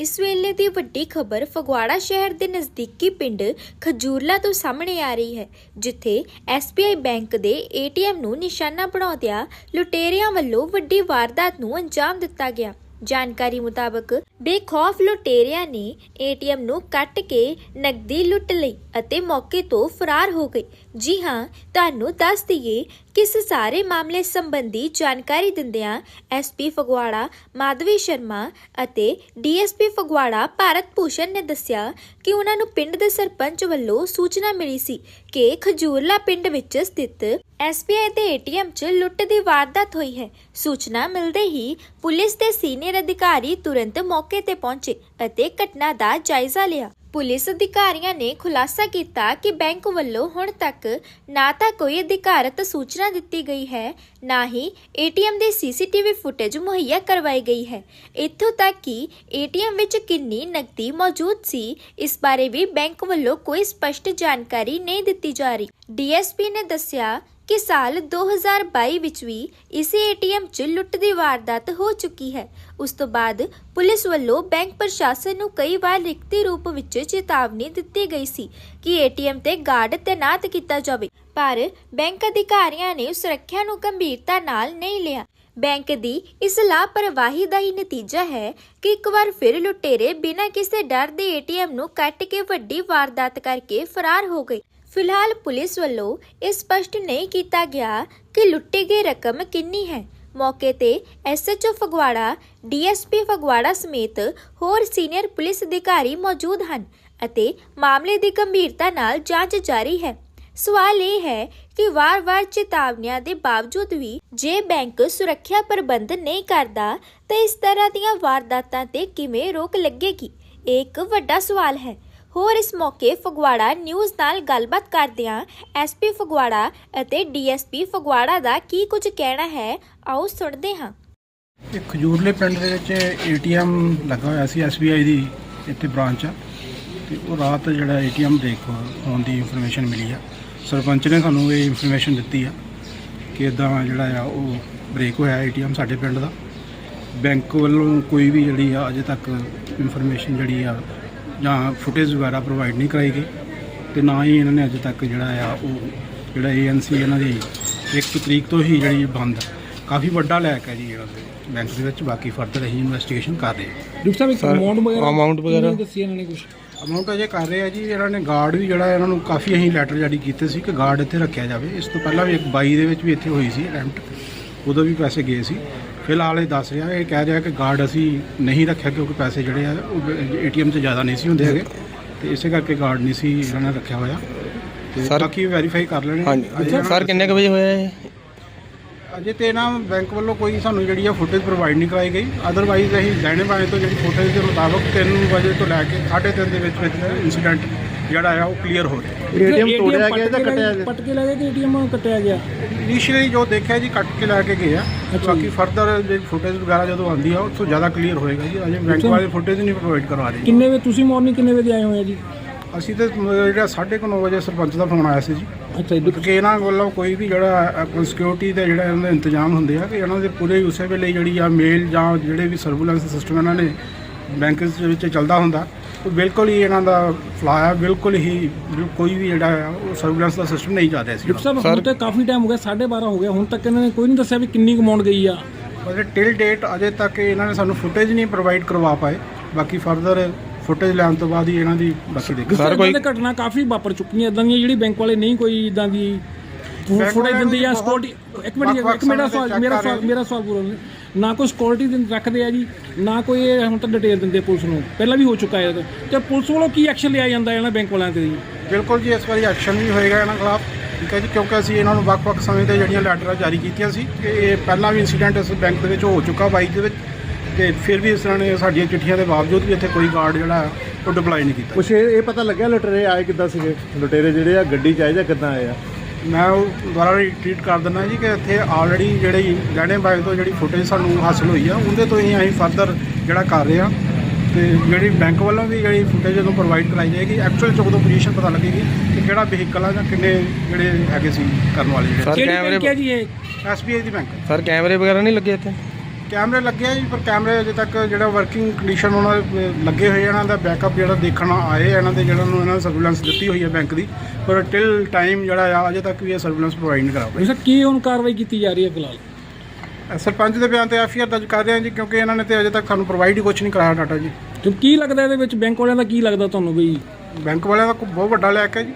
ਇਸ ਵੇਲੇ ਦੀ ਵੱਡੀ ਖਬਰ ਫਗਵਾੜਾ ਸ਼ਹਿਰ ਦੇ ਨਜ਼ਦੀਕੀ ਪਿੰਡ ਖਜੂਰਲਾ ਤੋਂ ਸਾਹਮਣੇ ਆ ਰਹੀ ਹੈ, ਜਿੱਥੇ SBI ਬੈਂਕ ਦੇ ATM ਨੂੰ ਨਿਸ਼ਾਨਾ ਬਣਾਉਂਦਿਆਂ ਲੁਟੇਰਿਆਂ ਵੱਲੋਂ ਵੱਡੀ ਵਾਰਦਾਤ ਨੂੰ ਅੰਜਾਮ ਦਿੱਤਾ ਗਿਆ। ਜਾਣਕਾਰੀ ਮੁਤਾਬਕ ਬੇਖੌਫ ਲੁਟੇਰਿਆਂ ਨੇ ATM ਨੂੰ ਕੱਟ ਕੇ ਨਕਦੀ ਲੁੱਟ ਲਈ ਅਤੇ ਮੌਕੇ ਤੋਂ ਫਰਾਰ ਹੋ ਗਏ। ਜੀ ਹਾਂ, ਤੁਹਾਨੂੰ ਦੱਸ ਦਈਏ ਕਿਸ ਸਾਰੇ ਮਾਮਲੇ ਸੰਬੰਧੀ ਜਾਣਕਾਰੀ ਦਿੰਦਿਆਂ ਐਸਪੀ ਫਗਵਾੜਾ, ਮਾਧਵੀ ਸ਼ਰਮਾ ਅਤੇ ਡੀਐਸਪੀ ਫਗਵਾੜਾ ਭਾਰਤ ਭੂਸ਼ਣ ਨੇ ਦੱਸਿਆ ਕਿ ਉਹਨਾਂ ਨੂੰ ਪਿੰਡ ਦੇ ਸਰਪੰਚ ਵੱਲੋਂ ਸੂਚਨਾ ਮਿਲੀ ਸੀ ਕਿ ਖਜੂਰਲਾ ਪਿੰਡ ਵਿੱਚ ਸਥਿਤ ਐਸਬੀਆਈ ਦੇ ਏਟੀਐਮ 'ਚ ਲੁੱਟ ਦੀ ਵਾਰਦਾਤ ਹੋਈ ਹੈ। ਸੂਚਨਾ ਮਿਲਦੇ ਹੀ ਪੁਲਿਸ ਦੇ ਸੀਨੀਅਰ ਅਧਿਕਾਰੀ ਤੁਰੰਤ ਮੌਕੇ ਤੇ ਪਹੁੰਚੇ ਅਤੇ ਘਟਨਾ ਦਾ ਜਾਇਜ਼ਾ ਲਿਆ। ਪੁਲਿਸ ਅਧਿਕਾਰੀਆਂ ਨੇ ਖੁਲਾਸਾ ਕੀਤਾ ਕਿ ਬੈਂਕ ਵੱਲੋਂ ਹੁਣ ਤੱਕ ਨਾ ਤਾਂ ਕੋਈ ਅਧਿਕਾਰਤ ਸੂਚਨਾ ਦਿੱਤੀ ਗਈ ਹੈ, ਨਾ ਹੀ ਏਟੀਐਮ ਦੀ ਸੀਸੀਟੀਵੀ ਫੁਟੇਜ ਮੁਹੱਈਆ ਕਰਵਾਈ ਗਈ ਹੈ। ਇੱਥੋਂ ਤੱਕ ਕਿ ਏਟੀਐਮ ਵਿੱਚ ਕਿੰਨੀ ਨਕਦੀ ਮੌਜੂਦ ਸੀ, ਇਸ ਬਾਰੇ ਵੀ ਬੈਂਕ ਵੱਲੋਂ ਕੋਈ ਸਪਸ਼ਟ ਜਾਣਕਾਰੀ ਨਹੀਂ ਦਿੱਤੀ ਜਾ ਰਹੀ। ਡੀਐਸਪੀ ਨੇ ਦੱਸਿਆ ਕਿ ਸਾਲ 2022 ਵਿੱਚ ਵੀ ਇਸੇ ਏਟੀਐਮ 'ਚ ਲੁੱਟ ਦੀ ਵਾਰਦਾਤ ਹੋ ਚੁੱਕੀ ਹੈ। ਉਸ ਤੋਂ ਬਾਅਦ ਪੁਲਿਸ ਵੱਲੋਂ ਬੈਂਕ ਪ੍ਰਸ਼ਾਸਨ ਨੂੰ ਕਈ ਵਾਰ ਲਿਖਤੀ ਰੂਪ ਵਿੱਚ ਚੇਤਾਵਨੀ ਦਿੱਤੀ ਗਈ ਸੀ ਕਿ ਏਟੀਐਮ ਤੇ ਗਾਰਡ ਤੈਨਾਤ ਕੀਤਾ ਜਾਵੇ, ਪਰ ਬੈਂਕ ਅਧਿਕਾਰੀਆਂ ਨੇ ਸੁਰੱਖਿਆ ਨੂੰ ਗੰਭੀਰਤਾ ਨਾਲ ਨਹੀਂ ਲਿਆ। ਬੈਂਕ ਦੀ ਇਸ ਲਾਪਰਵਾਹੀ ਦਾ ਹੀ ਨਤੀਜਾ ਹੈ ਕਿ ਇੱਕ ਵਾਰ ਫਿਰ ਲੁਟੇਰੇ ਬਿਨਾਂ ਕਿਸੇ ਡਰ ਦੇ ਏਟੀਐਮ ਨੂੰ ਕੱਟ ਕੇ ਵੱਡੀ ਵਾਰਦਾਤ ਕਰਕੇ ਫਰਾਰ ਹੋ ਗਏ। ਫਿਲਹਾਲ ਪੁਲਿਸ ਵੱਲੋਂ ਇਹ ਸਪਸ਼ਟ ਨਹੀਂ ਕੀਤਾ ਗਿਆ ਕਿ ਲੁੱਟੀ ਗਈ ਰਕਮ ਕਿੰਨੀ ਹੈ। ਮੌਕੇ ਤੇ ਐਸਐਚਓ ਫਗਵਾੜਾ ਡੀਐਸਪੀ ਫਗਵਾੜਾ ਸਮੇਤ ਹੋਰ ਸੀਨੀਅਰ ਪੁਲਿਸ ਅਧਿਕਾਰੀ ਮੌਜੂਦ ਹਨ ਅਤੇ ਮਾਮਲੇ ਦੀ ਗੰਭੀਰਤਾ ਨਾਲ ਜਾਂਚ ਜਾਰੀ ਹੈ। ਸਵਾਲ ਇਹ ਹੈ ਕਿ ਵਾਰ-ਵਾਰ ਚੇਤਾਵਨੀਆਂ ਦੇ ਬਾਵਜੂਦ ਵੀ ਜੇ ਬੈਂਕ ਸੁਰੱਖਿਆ ਪ੍ਰਬੰਧ ਨਹੀਂ ਕਰਦਾ, ਤਾਂ ਇਸ ਤਰ੍ਹਾਂ ਦੀਆਂ ਵਾਰਦਾਤਾਂ ਤੇ ਕਿਵੇਂ ਰੋਕ ਲੱਗੇਗੀ? ਇਹ ਇੱਕ ਵੱਡਾ ਸਵਾਲ ਹੈ। ਹੋਰ ਇਸ ਮੌਕੇ ਫਗਵਾੜਾ ਨਿਊਜ਼ ਨਾਲ ਗੱਲਬਾਤ ਕਰਦਿਆਂ ਐਸਪੀ ਫਗਵਾੜਾ ਅਤੇ ਡੀਐਸਪੀ ਫਗਵਾੜਾ ਦਾ ਕੀ ਕੁਝ ਕਹਿਣਾ ਹੈ, ਆਓ ਸੁਣਦੇ ਹਾਂ। ਇਹ ਖਜੂਰਲੇ ਪਿੰਡ ਦੇ ਵਿੱਚ ਏਟੀਐਮ ਲੱਗਾ ਹੋਇਆ ਸੀ SBI ਦੀ ਇੱਥੇ ਬ੍ਰਾਂਚ ਆ। ਤੇ ਉਹ ਰਾਤ ਜਿਹੜਾ ਏਟੀਐਮ ਦੇਖ ਹੋਣ ਦੀ ਇਨਫੋਰਮੇਸ਼ਨ ਮਿਲੀ ਆ। ਸਰਪੰਚ ਨੇ ਸਾਨੂੰ ਇਹ ਇਨਫੋਰਮੇਸ਼ਨ ਦਿੱਤੀ ਆ ਕਿ ਇਦਾਂ ਜਿਹੜਾ ਆ, ਉਹ ਬ੍ਰੇਕ ਹੋਇਆ ਏਟੀਐਮ ਸਾਡੇ ਪਿੰਡ ਦਾ। ਬੈਂਕ ਵੱਲੋਂ ਕੋਈ ਵੀ ਜਿਹੜੀ ਆ, ਅਜੇ ਤੱਕ ਇਨਫੋਰਮੇਸ਼ਨ ਜਿਹੜੀ ਆ ਜਾਂ ਫੁਟੇਜ ਵਗੈਰਾ ਪ੍ਰੋਵਾਈਡ ਨਹੀਂ ਕਰਾਈ ਗਈ ਤੇ ਨਾ ਹੀ ਇਹਨਾਂ ਨੇ ਅਜੇ ਤੱਕ ਜਿਹੜਾ ਆ ਉਹ ਜਿਹੜਾ ਏਐਨਸੀ ਇਹਨਾਂ ਦੀ ਇੱਕ ਤਰੀਕ ਤੋਂ ਹੀ ਜਿਹੜੀ ਬੰਦ। ਕਾਫੀ ਵੱਡਾ ਲੈਕ ਹੈ ਜੀ ਇਹਨਾਂ ਦੇ ਬੈਂਕ ਦੇ ਵਿੱਚ ਬਾਕੀ ਫਰਦਰ ਅਸੀਂ ਇਨਵੈਸਟੀਗੇਸ਼ਨ ਕਰ ਰਹੇ ਹਾਂ ਡਾਕਟਰ ਸਾਹਿਬ ਇੱਕ ਅਮਾਉਂਟ ਵਗੈਰਾ amount ਵਗੈਰਾ? ਨਹੀਂ ਦੱਸੀ ਇਹਨਾਂ ਨੇ ਕੁਝ ਅਮਾਉਂਟ ਅਜੇ ਕਰ ਰਹੇ ਆ ਜੀ ਇਹਨਾਂ ਨੇ ਗਾਰਡ ਵੀ ਜਿਹੜਾ ਇਹਨਾਂ ਨੂੰ ਕਾਫੀ ਅਸੀਂ ਲੈਟਰ ਜਾਰੀ ਕੀਤੇ ਸੀ ਕਿ ਗਾਰਡ ਇੱਥੇ ਰੱਖਿਆ ਜਾਵੇ ਇਸ ਤੋਂ ਪਹਿਲਾਂ ਵੀ ਇੱਕ 22 ਦੇ ਵਿੱਚ ਵੀ ਇੱਥੇ ਹੋਈ ਸੀ ਅਟੈਂਪਟ ਉਦੋਂ ਵੀ ਪੈਸੇ ਗਏ ਸੀ ਫਿਲਹਾਲ ਇਹ ਦੱਸ ਰਿਹਾ ਇਹ ਕਹਿ ਰਿਹਾ ਕਿ ਗਾਰਡ ਅਸੀਂ ਨਹੀਂ ਰੱਖਿਆ ਕਿਉਂਕਿ ਪੈਸੇ ਜਿਹੜੇ ਆ ਉਹ ਏਟੀਐਮ 'ਚ ਜ਼ਿਆਦਾ ਨਹੀਂ ਸੀ ਹੁੰਦੇ ਹੈਗੇ। ਤੇ ਇਸੇ ਕਰਕੇ ਗਾਰਡ ਨਹੀਂ ਸੀ ਇਹਨਾਂ ਨੇ ਰੱਖਿਆ ਹੋਇਆ। ਤੇ Sir- ਬਾਕੀ ਵੈਰੀਫਾਈ ਕਰ ਲੈਣੇ। ਹਾਂਜੀ। ਸਰ ਕਿੰਨੇ ਕੁ ਵਜੇ ਹੋਇਆ ਇਹ? ਅਜੇ ਤੇ ਨਾ ਬੈਂਕ ਵੱਲੋਂ ਕੋਈ ਸਾਨੂੰ ਜਿਹੜੀ ਆ ਫੁਟੇਜ ਪ੍ਰੋਵਾਈਡ ਨਹੀਂ ਕਰਾਈ ਗਈ। ਅਦਰਵਾਈਜ਼ ਅਸੀਂ ਲੈਣੇ ਬਾਏ ਤੋਂ ਜਿਹੜੀ ਫੁਟੇਜ ਦੇ ਮੁਤਾਬਕ 3 ਵਜੇ ਤੋਂ ਲੈ ਕੇ 3:30 ਦੇ ਵਿੱਚ ਵਿੱਚ ਇਨਸੀਡੈਂਟ ਜਿਹੜਾ ਆ ਉਹ ਕਲੀਅਰ ਹੋ ਰਿਹਾ ਏਟੀਐਮ ਤੋੜਿਆ ਗਿਆ ਜਾਂ ਕੱਟਿਆ ਗਿਆ। ਪੱਟ ਕੇ ਲੈ ਗਏ ਕਿ ਏਟੀਐਮ ਕੱਟਿਆ ਗਿਆ? ਇਨੀਸ਼ੀਅਲੀ ਜੋ ਦੇਖਿਆ ਜੀ ਕੱਟ ਕੇ ਲੈ ਕੇ ਗਏ ਆ ਬਾਕੀ ਫਰਦਰ ਜਿਹੜੀ ਫੁਟੇਜ ਵਗੈਰਾ ਜਦੋਂ ਆਉਂਦੀ ਆ ਉਸ ਤੋਂ ਜ਼ਿਆਦਾ ਕਲੀਅਰ ਹੋਏਗਾ ਜੀ। ਅਜੇ ਬੈਂਕ ਵਾਲੇ ਫੁਟੇਜ ਨਹੀਂ ਪ੍ਰੋਵਾਈਡ ਕਰਵਾ ਰਹੇ ਕਿੰਨੇ ਵਜੇ ਤੁਸੀਂ ਮਾਰਨਿੰਗ ਕਿੰਨੇ ਵਜੇ ਆਏ ਹੋਏ ਆ ਜੀ? ਅਸੀਂ ਤੇ ਜਿਹੜਾ 9:30 ਵਜੇ ਸਰਪੰਚ ਦਾ ਫੋਨ ਆਇਆ ਸੀ ਜੀ। ਅੱਛਾ ਜੀ। ਕਿ ਇਹਨਾਂ ਵੱਲੋਂ ਕੋਈ ਵੀ ਜਿਹੜਾ ਸਿਕਿਉਰਿਟੀ ਦੇ ਜਿਹੜਾ ਇਹਨਾਂ ਦੇ ਇੰਤਜ਼ਾਮ ਹੁੰਦੇ ਆ ਕਿ ਇਹਨਾਂ ਦੇ ਪੂਰੇ ਉਸੇ ਵੇਲੇ ਜਿਹੜੀ ਆ ਮੇਲ ਜਾਂ ਜਿਹੜੇ ਵੀ ਸਰਵੂਲੈਂਸ ਸਿਸਟਮ ਇਹਨਾਂ ਨੇ ਬੈਂਕ ਦੇ ਵਿੱਚ ਚੱਲਦਾ ਹੁੰਦਾ ਬਿਲਕੁਲ ਹੀ ਇਹਨਾਂ ਦਾ ਫਲਾਇਆ ਬਿਲਕੁਲ ਹੀ ਕੋਈ ਵੀ ਜਿਹੜਾ ਆ ਉਹ ਸਰਵੂਲੈਂਸ ਦਾ ਸਿਸਟਮ ਨਹੀਂ ਚੱਲ ਰਿਹਾ ਸੀ ਡਾਕਟਰ ਸਾਹਿਬ ਹੁਣ ਤੇ ਕਾਫੀ ਟਾਈਮ ਹੋ ਗਿਆ 12:30 ਹੋ ਗਿਆ ਹੁਣ ਤੱਕ ਇਹਨਾਂ ਨੇ ਕੋਈ ਨਹੀਂ ਦੱਸਿਆ ਵੀ ਕਿੰਨੀ ਅਮਾਉਂਟ ਗਈ ਆ। ਪਰ ਟਿਲ ਡੇਟ ਅਜੇ ਤੱਕ ਇਹਨਾਂ ਨੇ ਸਾਨੂੰ ਫੁਟੇਜ ਨਹੀਂ ਪ੍ਰੋਵਾਈਡ ਕਰਵਾ ਪਾਏ ਬਾਕੀ ਫਰਦਰ ਫੁਟੇਜ ਲੈਣ ਤੋਂ ਬਾਅਦ ਹੀ ਇਹਨਾਂ ਦੀ ਬਾਕੀ ਦੇਖ। ਸਰ ਕੋਈ- ਘਟਨਾ ਕਾਫੀ ਵਾਪਰ ਚੁੱਕੀਆਂ ਇਦਾਂ ਦੀਆਂ ਜਿਹੜੀ ਬੈਂਕ ਵਾਲੇ ਨਹੀਂ ਕੋਈ ਇਦਾਂ ਦੀ ਫੁਟੇਜ ਦਿੰਦੇ ਜਾਂ ਦੀ ਸਕਿਉਰਟੀ ਇੱਕ ਮਿੰਟ ਇੱਕ check ਮੇਰਾ ਸਵਾਲ ਮੇਰਾ ਸਵਾਲ ਪੂਰਾ। ਨਾ ਕੋਈ ਸਕਿਉਰਟੀ ਰੱਖਦੇ ਆ ਜੀ ਨਾ ਕੋਈ ਇਹ ਹੁਣ ਤਾਂ ਡਿਟੇਲ ਦਿੰਦੇ ਪੁਲਿਸ ਨੂੰ। ਪਹਿਲਾਂ ਵੀ ਹੋ ਚੁੱਕਾ ਹੈ ਤੇ। ਪੁਲਿਸ ਵੱਲੋਂ ਕੀ ਐਕਸ਼ਨ ਲਿਆ ਜਾਂਦਾ ਇਹਨਾਂ ਬੈਂਕ ਵਾਲਿਆਂ ਤੇ ਜੀ? ਬਿਲਕੁਲ ਜੀ ਇਸ ਵਾਰੀ ਐਕਸ਼ਨ ਵੀ ਹੋਏਗਾ ਇਹਨਾਂ ਖਿਲਾਫ। ਠੀਕ ਹੈ ਜੀ ਕਿਉਂਕਿ ਅਸੀਂ ਇਹਨਾਂ ਨੂੰ ਵੱਖ-ਵੱਖ ਸਮੇਂ ਤੇ ਜਿਹੜੀਆਂ ਲੈਟਰਾਂ ਜਾਰੀ ਕੀਤੀਆਂ ਸੀ ਕਿ ਇਹ ਪਹਿਲਾਂ ਵੀ ਇਨਸੀਡੈਂਟ ਇਸ ਬੈਂਕ ਦੇ ਵਿੱਚ ਹੋ ਚੁੱਕਾ ਬਾਈ ਦੇ ਵਿੱਚ। ਤੇ ਫਿਰ ਵੀ ਇਸ ਤਰ੍ਹਾਂ ਨੇ ਸਾਡੀਆਂ ਚਿੱਠੀਆਂ ਦੇ ਬਾਵਜੂਦ ਵੀ ਇੱਥੇ ਕੋਈ ਗਾਰਡ ਜਿਹੜਾ ਹੈ ਉਹ ਡਿਪਲਾਈ ਨਹੀਂ ਕੀਤਾ। ਕੁਛ ਇਹ ਇਹ ਪਤਾ ਲੱਗਿਆ ਲੁਟੇਰੇ ਆਏ ਕਿੱਦਾਂ ਸੀਗੇ? ਲੁਟੇਰੇ ਜਿਹੜੇ ਆ ਗੱਡੀ 'ਚ ਆਏ ਜਾਂ ਕਿੱਦਾਂ ਆਏ ਆ? ਮੈਂ ਉਹ ਦੁਬਾਰਾ ਰਿਟਰੀਟ ਕਰ ਦਿੰਦਾ ਜੀ ਕਿ ਇੱਥੇ ਆਲਰੇਡੀ ਜਿਹੜੀ ਗਹਿਣੇ ਬਾਗ ਤੋਂ ਜਿਹੜੀ ਫੁਟੇਜ ਸਾਨੂੰ ਹਾਸਲ ਹੋਈ ਆ ਉਹਦੇ ਤੋਂ ਹੀ ਅਸੀਂ ਫਰਦਰ ਜਿਹੜਾ ਕਰ ਰਹੇ ਆ। ਤੇ ਜਿਹੜੀ ਬੈਂਕ ਵੱਲੋਂ ਵੀ ਜਿਹੜੀ ਫੁਟੇਜ ਨੂੰ ਪ੍ਰੋਵਾਈਡ ਕਰਾਈ ਜਾਏਗੀ ਐਕਚੁਅਲ ਚ ਉਦੋਂ ਪੋਜੀਸ਼ਨ ਪਤਾ ਲੱਗੇਗੀ ਕਿ ਕਿਹੜਾ ਵਹੀਕਲ ਆ ਜਾਂ ਕਿੰਨੇ ਜਿਹੜੇ ਹੈਗੇ ਸੀ ਕਰਨ ਵਾਲੇ ਜਿਹੜੇ। ਸਰ ਕਿਹੜੀ ਕੈਮਰੇ ਬੈਂਕ ਹੈ ਜੀ ਇਹ? ਐਸਬੀਆਈ ਦੀ ਬੈਂਕ ਸਰ ਕੈਮਰੇ ਵਗੈਰਾ ਨਹੀਂ ਲੱਗੇ ਇੱਥੇ? ਕੈਮਰੇ ਲੱਗੇ ਆ ਜੀ ਪਰ ਕੈਮਰੇ ਅਜੇ ਤੱਕ ਜਿਹੜਾ ਵਰਕਿੰਗ ਕੰਡੀਸ਼ਨ ਉਹਨਾਂ ਦੇ ਲੱਗੇ ਹੋਏ ਇਹਨਾਂ ਦਾ ਬੈਕਅਪ ਜਿਹੜਾ ਦੇਖਣ ਆਏ ਇਹਨਾਂ ਦੇ ਜਿਹੜਾ ਨੂੰ ਇਹਨਾਂ ਨੇ ਸਰਵੇਲੈਂਸ ਦਿੱਤੀ ਹੋਈ ਹੈ ਬੈਂਕ ਦੀ ਪਰ ਟਿਲ ਟਾਈਮ ਜਿਹੜਾ ਆ ਅਜੇ ਤੱਕ ਵੀ ਇਹ ਸਰਵੇਲੈਂਸ ਪ੍ਰੋਵਾਈਡ ਨਹੀਂ ਕਰਾ ਪਾਏ ਸਰ ਕੀ ਹੁਣ ਕਾਰਵਾਈ ਕੀਤੀ ਜਾ ਰਹੀ ਹੈ ਫਿਲਹਾਲ? ਸਰਪੰਚ ਦੇ ਬਿਆਨ ਤੇ ਐਫਆਈਆਰ ਦਰਜ ਕਰ ਰਹੇ ਹਾਂ ਜੀ ਕਿਉਂਕਿ ਇਹਨਾਂ ਨੇ ਤੇ ਅਜੇ ਤੱਕ ਸਾਨੂੰ ਪ੍ਰੋਵਾਈਡ ਹੀ ਕੁਝ ਨਹੀਂ ਕਰਾਇਆ ਡਾਟਾ ਜੀ। ਤੇ ਕੀ ਲੱਗਦਾ ਇਹਦੇ ਵਿੱਚ? ਬੈਂਕ ਵਾਲਿਆਂ ਦਾ ਕੀ ਲੱਗਦਾ ਤੁਹਾਨੂੰ ਵੀ? ਬੈਂਕ ਵਾਲਿਆਂ ਦਾ ਬਹੁਤ ਵੱਡਾ ਲੈਕ ਹੈ ਜੀ।